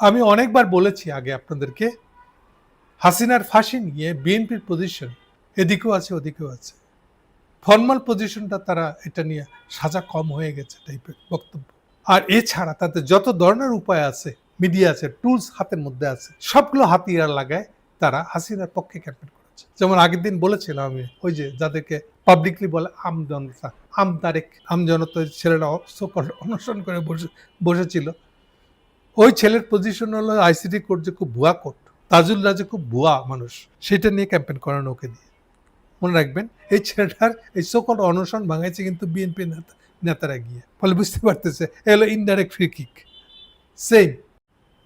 আমি অনেকবার বলেছি আগে আপনাদেরকে, হাসিনার ফাঁসি নিয়ে বিএনপির পজিশন এদিকেও আছে, ওদিকেও আছে। ফর্মাল পজিশনটা তারা এটা নিয়ে সাজা কম হয়ে গেছে টাইপের বক্তব্য। আর এছাড়া তাদের যত ধরনের উপায় আছে মিডিয়া আছে টুলস হাতের মধ্যে আছে, সবগুলো হাতিয়ার লাগায় তারা হাসিনার পক্ষে ক্যাম্পেন করেছে। যেমন আগের দিন বলেছিলাম আমি, ওই যে যাদেরকে পাবলিকলি বলে আম জনতা আম তারেক আম ছেলেরা অনশন করে বসে, বসেছিল। ওই ছেলের পজিশন হলো আইসিটি কোর্ট যে খুব ভুয়া কোর্ট তাজুল রাজে খুব ভুয়া মানুষ, সেটা নিয়ে ক্যাম্পেন করানো ওকে দিয়ে। মনে রাখবেন, এই ছেলেটার এই সকল অনশন ভাঙাইছে কিন্তু বিএনপি নেতা, নেতারা গিয়ে। ফলে বুঝতে পারতেছে, এ হলো ইনডাইরেক্ট ফ্রি কিক সেম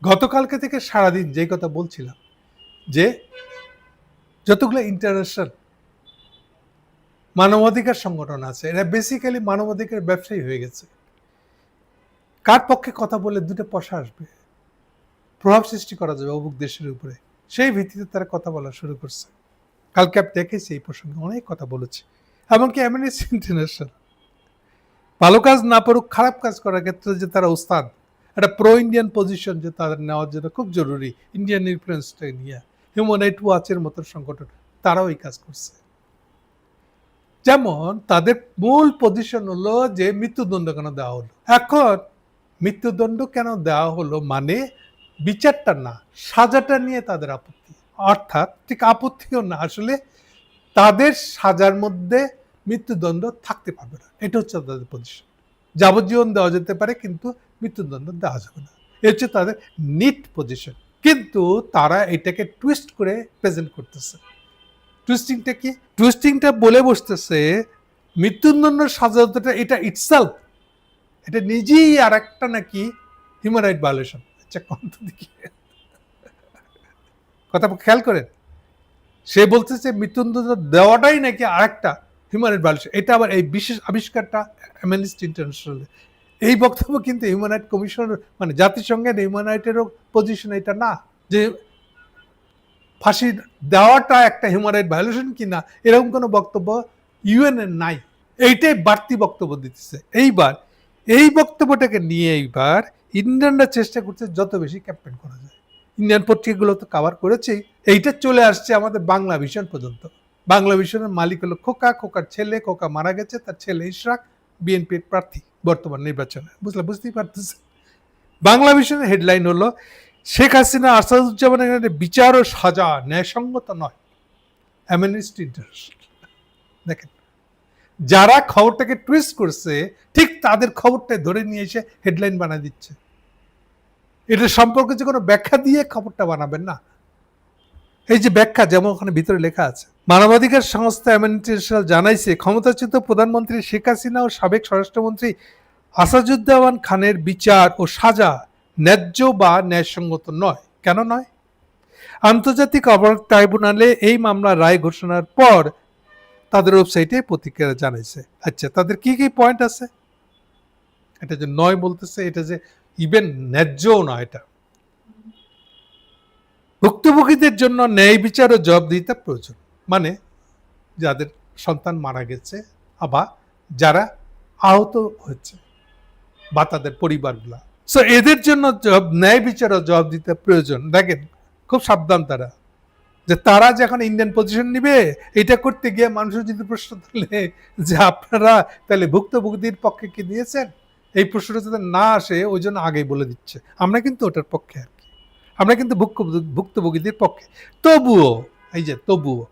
গতকালকে থেকে সারাদিন যেই কথা বলছিলাম, যে যতগুলো ইন্টারন্যাশনাল মানবাধিকার সংগঠন আছে, এরা বেসিক্যালি মানবাধিকার ব্যবসায়ী হয়ে গেছে। কার পক্ষে কথা বলে দুটো পয়সা আসবে? প্রভাব সৃষ্টি করা যাবে অমুক দেশের উপরে। সেই ভিত্তিতে তারা কথা বলা শুরু করছে। কালকে আমি দেখেছি এই প্রসঙ্গে অনেক কথা বলেছে। এমনকি অ্যামনেস্টি ইন্টারন্যাশনাল ভালো কাজ না পারুক খারাপ কাজ করার ক্ষেত্রে যে তারা উস্তাদ একটা প্রো ইন্ডিয়ান পজিশন যে তাদের নেওয়ার জন্য খুব জরুরি। ইন্ডিয়ান ইনফ্লুয়েন্সটা নিয়ে। হিউম্যান রাইট ওয়াচের মতো সংগঠন, তারাও এই কাজ করছে। যেমন তাদের মূল পজিশন হলো যে মৃত্যুদণ্ড কেন দেওয়া হলো। এখন মৃত্যুদণ্ড কেন দেওয়া হলো মানে বিচারটা না, সাজাটা নিয়ে তাদের আপত্তি। অর্থাৎ ঠিক আপত্তিও না, আসলে তাদের সাজার মধ্যে মৃত্যুদণ্ড থাকতে পারবে না। এটা হচ্ছে তাদের পজিশন যাবজ্জীবন দেওয়া যেতে পারে, কিন্তু মৃত্যুদণ্ড দেওয়া যাবে না। এ হচ্ছে তাদের নিট পজিশন কিন্তু তারা এটাকে টুইস্ট করে প্রেজেন্ট করতেছে। টুইস্টিংটা কি? টুইস্টিংটা বলে বসতেছে, মৃত্যুদণ্ড সাজাটা এটা ইটসেলফ এটা নিজেই আর একটা নাকি হিউম্যান রাইট ভায়োলেশন আচ্ছা কন্ত দেখি। কথা খেয়াল করেন। সে বলতেছে মৃত্যুদণ্ড দেওয়াটাই নাকি আরেকটা হিউম্যান রাইট ভায়োলেশন এটা আবার এই বিশেষ আবিষ্কারটা অ্যামনেস্টি ইন্টারন্যাশনাল এই বক্তব্য কিন্তু হিউম্যান রাইট কমিশন মানে জাতিসংঘের হিউম্যান রাইটেরও পজিশন এটা না। যে ফাঁসি দেওয়াটা একটা হিউম্যান রাইট ভায়োলেশন কিনা, এরকম কোনো বক্তব্য ইউএন এর নাই। এইটাই বাড়তি বক্তব্য দিতেছে। এইবার এই বক্তব্যটাকে নিয়ে এইবার ইন্ডিয়ানরা চেষ্টা করছে যত বেশি ক্যাম্পেন করা যায়। ইন্ডিয়ান পত্রিকাগুলো তো কাভার করেছেই এইটা চলে আসছে আমাদের বাংলা ভিশন পর্যন্ত। বাংলা ভিশনের মালিক হলো খোকা। খোকার ছেলে, খোকা মারা গেছে, তার ছেলে ইশরাক বিএনপির প্রার্থী বর্তমান নির্বাচনে। বুঝলে, বুঝতেই পারতেছে বাংলা ভিশনের হেডলাইন হলো, শেখ হাসিনা আসাদুজ্জামানের বিচার ও সাজা, ন্যায়সঙ্গত নয়। অ্যামনেস্টি ইন্টারন্যাশনাল দেখেন। যারা খবরটাকে টুইস্ট করছে, ঠিক তাদের খবরটা ধরে নিয়ে এসে হেডলাইন বানায় দিচ্ছে। এটা সম্পর্কে যে কোনো ব্যাখ্যা দিয়ে খবরটা বানাবেন না। এই যে ব্যাখ্যা, যেমন ওখানে ভিতরে লেখা আছে, মানবাধিকার সংস্থা অ্যামনিটেশনাল জানাইছে, ক্ষমতাচ্যুত প্রধানমন্ত্রী শেখ হাসিনা ও সাবেক স্বরাষ্ট্রমন্ত্রী আসাদুজ্জামান খানের বিচার ও সাজা ন্যায্য বা ন্যায়সঙ্গত নয়। কেন নয়? আন্তর্জাতিক অপরাধ ট্রাইব্যুনালে এই মামলার রায় ঘোষণার পর তাদের ওয়েবসাইটে প্রতিক্রিয়া জানাইছে। আচ্ছা তাদের কি কি পয়েন্ট আছে? এটা যে নয় বলতেছে, এটা যে ইভেন ন্যায্যও নয় এটা। ভুক্তভোগীদের জন্য ন্যায় বিচার ও জবাবদিহিতা প্রয়োজন। মানে যাদের সন্তান মারা গেছে আবার যারা আহত হচ্ছে বা তাদের পরিবারগুলা। সো এদের জন্য ন্যায় বিচার ও জবাব দিতে প্রয়োজন। দেখেন, খুব সাবধান তারা। যে তারা যে এখন ইন্ডিয়ান পজিশন নিবে, এটা করতে গিয়ে মানুষের যদি প্রশ্ন তুলে যে আপনারা তাহলে ভুক্তভোগীদের পক্ষে কি দিয়েছেন? এই প্রশ্নটা যাতে না আসে, ওই জন্য আগেই বলে দিচ্ছে। আমরা কিন্তু ওটার পক্ষে আর কি। আমরা কিন্তু ভুক্ত ভুক্তভোগীদের পক্ষে। তবুও, এই যে তবুও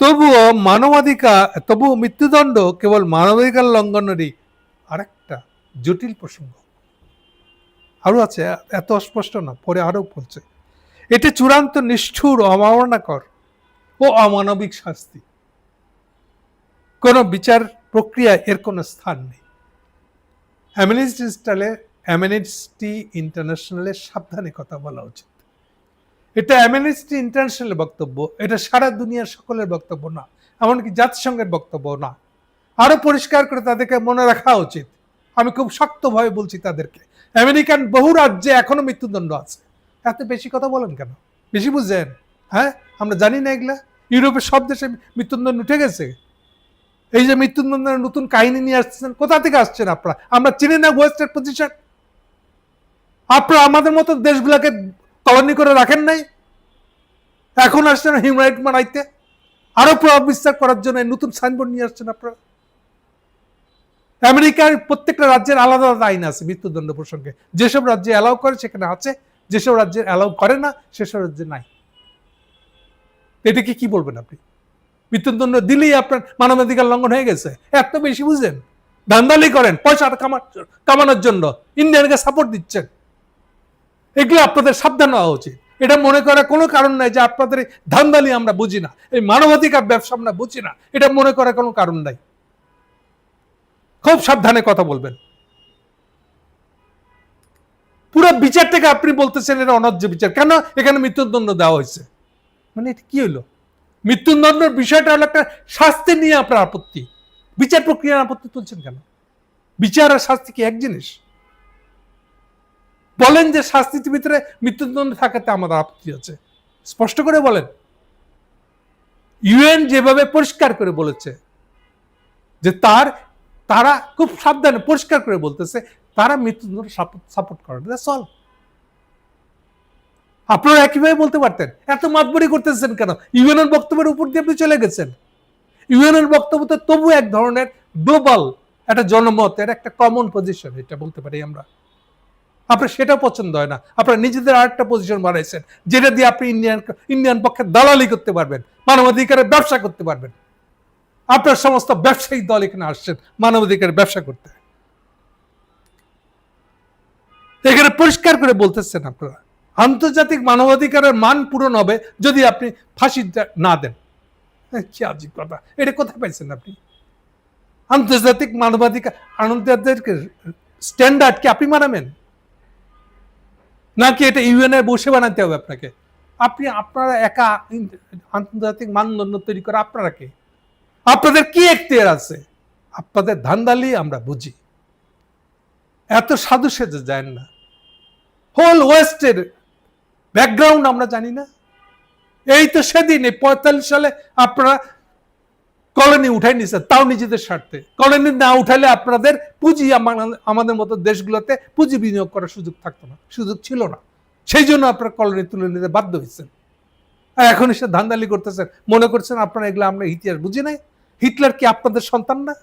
তবুও মানবাধিকার, তবুও মৃত্যুদণ্ড কেবল মানবাধিকার লঙ্ঘনেরই আরেকটা জটিল প্রসঙ্গ। আরও আছে, এত অস্পষ্ট না, পরে আরও বলছে। এটি চূড়ান্ত নিষ্ঠুর অমাননাকর ও অমানবিক শাস্তি। কোনো বিচার প্রক্রিয়ায় এর কোনো স্থান নেই। অ্যামিনিস্টি স্টাইলে অ্যামিনিস্টি ইন্টারন্যাশনালের সাবধানে কথা বলা উচিত। এটা অ্যামিনিস্টি ইন্টারন্যাশনালের বক্তব্য, এটা সারা দুনিয়ার সকলের বক্তব্য না, এমনকি জাতিসংঘের বক্তব্য না। আরও পরিষ্কার করে তাদেরকে মনে রাখা উচিত। আমি খুব শক্তভাবে বলছি তাদেরকে, আমেরিকান বহু রাজ্যে এখনও মৃত্যুদণ্ড আছে। এত বেশি কথা বলেন কেন? বেশি বুঝছেন হ্যাঁ? আমরা জানি না এগুলা। ইউরোপের সব দেশে মৃত্যুদণ্ড উঠে গেছে। এই যে মৃত্যুদণ্ডের নতুন কাহিনী নিয়ে আসছেন কোথা থেকে আসছেন আপনারা? আমরা চিনি না ওয়েস্টের পজিশন আপনারা আমাদের মতো দেশগুলোকে কলোনি করে রাখেন নাই? এখন আসছেন হিউম্যান রাইট মানাইতে আরও প্রভাব বিস্তার করার জন্য নতুন সাইনবোর্ড নিয়ে আসছেন আপনারা। আমেরিকার প্রত্যেকটা রাজ্যের আলাদা আলাদা আইন আছে মৃত্যুদণ্ড প্রসঙ্গে। যেসব রাজ্যে অ্যালাউ করে, সেখানে আছে। যেসব রাজ্যে অ্যালাউ করে না, সেসব রাজ্যে নাই। এটাকে কি বলবেন আপনি? মৃত্যুদণ্ড দিলেই আপনার মানবাধিকার লঙ্ঘন হয়ে গেছে। এত বেশি বুঝেন? ধান্দালি করেন, পয়সা কামানোর জন্য। ইন্ডিয়ানকে সাপোর্ট দিচ্ছেন। এগুলো আপনাদের সাবধান হওয়া উচিত। এটা মনে করার কোনো কারণ নাই যে আপনাদের ধান্দালি আমরা বুঝি না। এই মানবাধিকার ব্যবসা আমরা বুঝি না। এটা মনে করার কোনো কারণ নাই। খুব সাবধানে কথা বলবেন। পুরো বিচারটাকে আপনি বলতেছেন এটা অনর্য বিচার। কেন এখানে মৃত্যুদণ্ড দেওয়া হয়েছে? মানে এটা কি হলো মৃত্যুদণ্ডের বিষয়টা হলো একটা শাস্তি নিয়ে আপনার আপত্তি। বিচার প্রক্রিয়ার আপত্তি তুলছেন কেন? বিচার আর শাস্তি কি এক জিনিস? বলেন যে শাস্তির ভিতরে মৃত্যুদণ্ড থাকাতে আমাদের আপত্তি আছে। স্পষ্ট করে বলেন। ইউএন যেভাবে পরিষ্কার করে বলেছে যে তার তারা খুব সাবধানে, পরিষ্কার করে বলতেছে, তারা মৃত্যুদণ্ড সাপোর্ট করে দ্যাটস অল আপনারা একইভাবে বলতে পারতেন, এত মাতবরি করতেছেন কেন? ইউএনের বক্তব্যের উপর দিয়ে আপনি চলে গেছেন। ইউএনের বক্তব্য তো তবু এক ধরনের গ্লোবাল, একটা জনমত এর একটা কমন পজিশন এটা বলতে পারি আমরা। আপনার সেটা পছন্দ হয় না। আপনার নিজেদের আরেকটা পজিশন বানাইছেন, যেটা দিয়ে আপনি ইন্ডিয়ান ইন্ডিয়ান পক্ষে দালালি করতে পারবেন, মানবাধিকারের ব্যবসা করতে পারবেন। আপনার সমস্ত ব্যবসায়িক দল এখানে আসছেন মানবাধিকারের ব্যবসা করতে। এখানে পরিষ্কার করে বলতেছেন আপনারা আন্তর্জাতিক মানবাধিকারের মান পূরণ হবে যদি আপনি ফাঁসি না দেন। হ্যাঁ, কি কথা। এটা কোথায় পাইছেন আপনি? আন্তর্জাতিক মানবাধিকার আন্তর্জাতিক স্ট্যান্ডার্ড কি আপনি মানাবেন? নাকি এটা ইউএন এ বসে বানাতে হবে আপনাকে? আপনি আপনারা একা আন্তর্জাতিক মানদণ্ড তৈরি করে আপনারা কে? আপনাদের কি এখতিয়ার আছে? আপনাদের ধান্দালি আমরা বুঝি। এত সাধু সেজে যায় না। হোল ওয়েস্টের ব্যাকগ্রাউন্ড আমরা জানি না। এই তো সেদিন, এই পঁয়তাল্লিশ সালে আপনারা কলোনি উঠাই নিছে তাও নিজেদের স্বার্থে। কলোনি না উঠালে আপনাদের পুঁজি আমাদের মতো দেশগুলোতে পুঁজি বিনিয়োগ করার সুযোগ থাকতো না, সুযোগ ছিল না। সেই জন্য আপনারা কলোনি তুলে নিতে বাধ্য হয়েছেন। আর এখন এসে ধান্দালি করতেছেন। মনে করছেন আপনারা এগুলো আমরা ইতিহাস বুঝি নাই? হিটলার কি আপনাদের সন্তান না?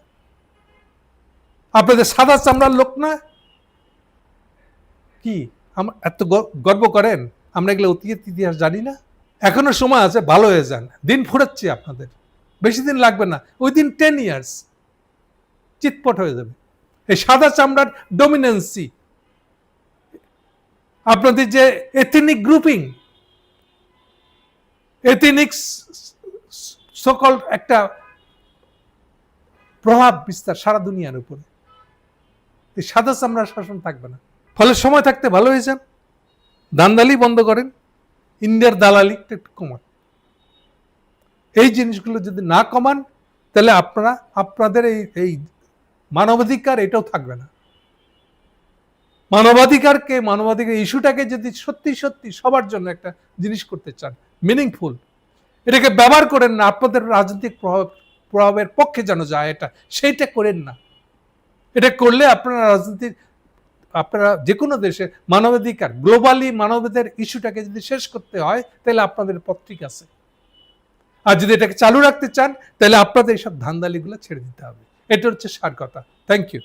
আপনাদের সাদা চামড়ার লোক না? কি? এত গর্ব করেন? আমরা এগুলো অতীত ইতিহাস জানি না? এখনও সময় আছে, ভালো হয়ে যান। দিন ফুরাচ্ছে আপনাদের। বেশি দিন লাগবে না। উইদিন টেন ইয়ার্স চিৎপট হয়ে যাবে। এই সাদা চামড়ার ডমিনেন্সি আপনাদের যে এথেনিক গ্রুপিং এথেনিক সকল একটা প্রভাব বিস্তার সারা দুনিয়ার উপরে। সাদা চামড়ার শাসন থাকবে না। ফলে সময় থাকতে ভালো হয়ে যান দান্দালি বন্ধ করেন। ইন্ডিয়ার দালালি একটু কমান। এই জিনিসগুলো যদি না কমান, তাহলে আপনারা, আপনাদের এই এই মানবাধিকার এটাও থাকবে না। মানবাধিকারকে, মানবাধিকার ইস্যুটাকে যদি সত্যি সত্যি সবার জন্য একটা জিনিস করতে চান মিনিংফুল এটাকে ব্যবহার করেন না, আপনাদের রাজনৈতিক প্রভাব, প্রভাবের পক্ষে যেন যায় এটা, সেইটা করেন না। এটা করলে আপনারা রাজনীতির, আপনারা যে কোনো দেশে মানবাধিকার গ্লোবালি মানবাধিকার ইস্যুটাকে যদি শেষ করতে হয়, তাহলে আপনাদের পথ ঠিক আছে। আর যদি এটাকে চালু রাখতে চান, তাহলে আপনাদের এইসব ধান্দালিগুলো ছেড়ে দিতে হবে। এটা হচ্ছে সার কথা। Thank you